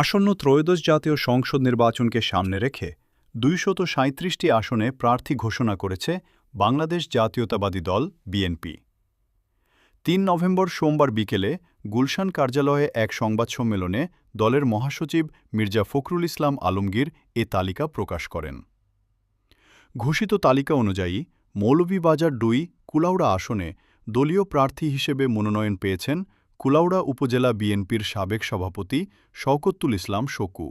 আসন্ন ত্রয়োদশ জাতীয় সংসদ নির্বাচনকে সামনে রেখে দুইশত সাঁত্রিশটি আসনে প্রার্থী ঘোষণা করেছে বাংলাদেশ জাতীয়তাবাদী দল, বিএনপি। তিন নভেম্বর সোমবার বিকেলে গুলশান কার্যালয়ে এক সংবাদ সম্মেলনে দলের মহাসচিব মির্জা ফখরুল ইসলাম আলমগীর এ তালিকা প্রকাশ করেন। ঘোষিত তালিকা অনুযায়ী, মৌলভীবাজার দুই কুলাউড়া আসনে দলীয় প্রার্থী হিসেবে মনোনয়ন পেয়েছেন কুলাউড়া উপজেলা বিএনপির সাবেক সভাপতি শওকতুল ইসলাম শকু।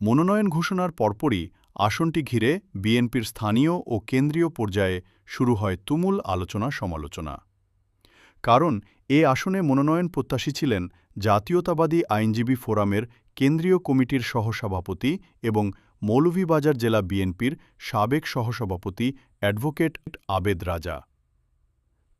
মনোনয়ন ঘোষণার পরপরই আসনটি ঘিরে বিএনপির স্থানীয় ও কেন্দ্রীয় পর্যায়ে শুরু হয় তুমুল আলোচনা সমালোচনা। কারণ এ আসনে মনোনয়ন প্রত্যাশী ছিলেন জাতীয়তাবাদী আইনজীবী ফোরামের কেন্দ্রীয় কমিটির সহসভাপতি এবং মৌলভীবাজার জেলা বিএনপির সাবেক সহসভাপতি অ্যাডভোকেট আবেদ রাজা।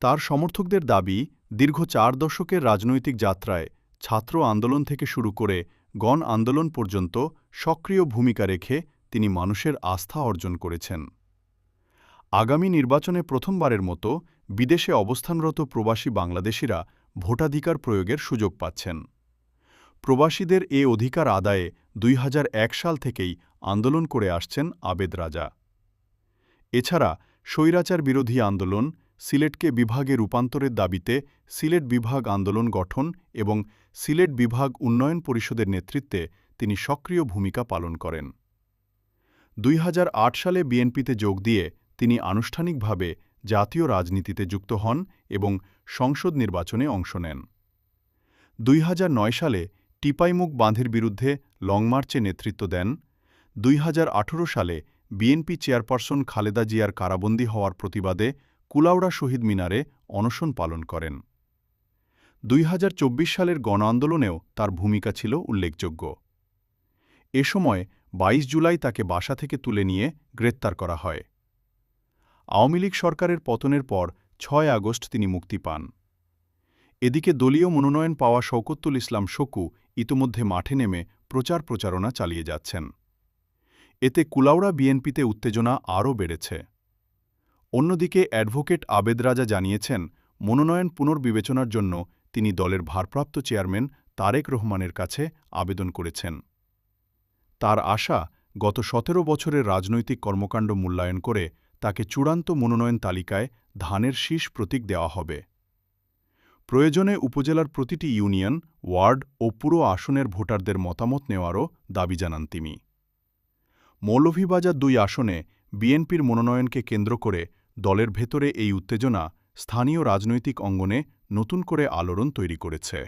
তার সমর্থকদের দাবি দীর্ঘ চার দশকের রাজনৈতিক যাত্রায় ছাত্র আন্দোলন থেকে শুরু করে গণ আন্দোলন পর্যন্ত সক্রিয় ভূমিকা রেখে তিনি মানুষের আস্থা অর্জন করেছেন। আগামী নির্বাচনে প্রথমবারের মতো বিদেশে অবস্থানরত প্রবাসী বাংলাদেশিরা ভোটাধিকার প্রয়োগের সুযোগ পাচ্ছেন। প্রবাসীদের এ অধিকার আদায়ে দুই হাজার এক সাল থেকেই আন্দোলন করে আসছেন আবেদ রাজা এছাড়া স্বৈরাচার বিরোধী আন্দোলন সিলেটকে বিভাগে রূপান্তরের দাবিতে সিলেট বিভাগ আন্দোলন গঠন এবং সিলেট বিভাগ উন্নয়ন পরিষদের নেতৃত্বে তিনি সক্রিয় ভূমিকা পালন করেন। দুই হাজার আট সালে বিএনপিতে যোগ দিয়ে তিনি আনুষ্ঠানিকভাবে জাতীয় রাজনীতিতে যুক্ত হন এবং সংসদ নির্বাচনে অংশ নেন। দুই হাজার নয় সালে টিপাইমুখ বাঁধের বিরুদ্ধে লংমার্চে নেতৃত্ব দেন। দুই হাজার আঠেরো সালে বিএনপি চেয়ারপারসন খালেদা জিয়ার কারাবন্দী হওয়ার প্রতিবাদে কুলাউড়া শহীদ মিনারে অনশন পালন করেন। দুই হাজার চব্বিশ সালের গণ আন্দোলনেও তার ভূমিকা ছিল উল্লেখযোগ্য। এ সময় ২২ জুলাই তাকে বাসা থেকে তুলে নিয়ে গ্রেপ্তার করা হয়। আওয়ামী লীগ সরকারের পতনের পর ছয় আগস্ট তিনি মুক্তি পান। এদিকে দলীয় মনোনয়ন পাওয়া শওকতুল ইসলাম শকু ইতোমধ্যে মাঠে নেমে প্রচার প্রচারণা চালিয়ে যাচ্ছেন। এতে কুলাউড়া বিএনপিতে উত্তেজনা আরও বেড়েছে। অন্যদিকে অ্যাডভোকেট আবেদ রাজা জানিয়েছেন, মনোনয়ন পুনর্বিবেচনার জন্য তিনি দলের ভারপ্রাপ্ত চেয়ারম্যান তারেক রহমানের কাছে আবেদন করেছেন। তার আশা, গত সতেরো বছরের রাজনৈতিক কর্মকাণ্ড মূল্যায়ন করে তাকে চূড়ান্ত মনোনয়ন তালিকায় ধানের শীষ প্রতীক দেওয়া হবে। প্রয়োজনে উপজেলার প্রতিটি ইউনিয়ন, ওয়ার্ড ও পুরো আসনের ভোটারদের মতামত নেওয়ারও দাবি জানান তিনি। মৌলভীবাজার দুই আসনে বিএনপির মনোনয়নকে কেন্দ্র করে দলের ভেতরে এই উত্তেজনা স্থানীয় রাজনৈতিক অঙ্গনে নতুন করে আলোড়ন তৈরি করেছে।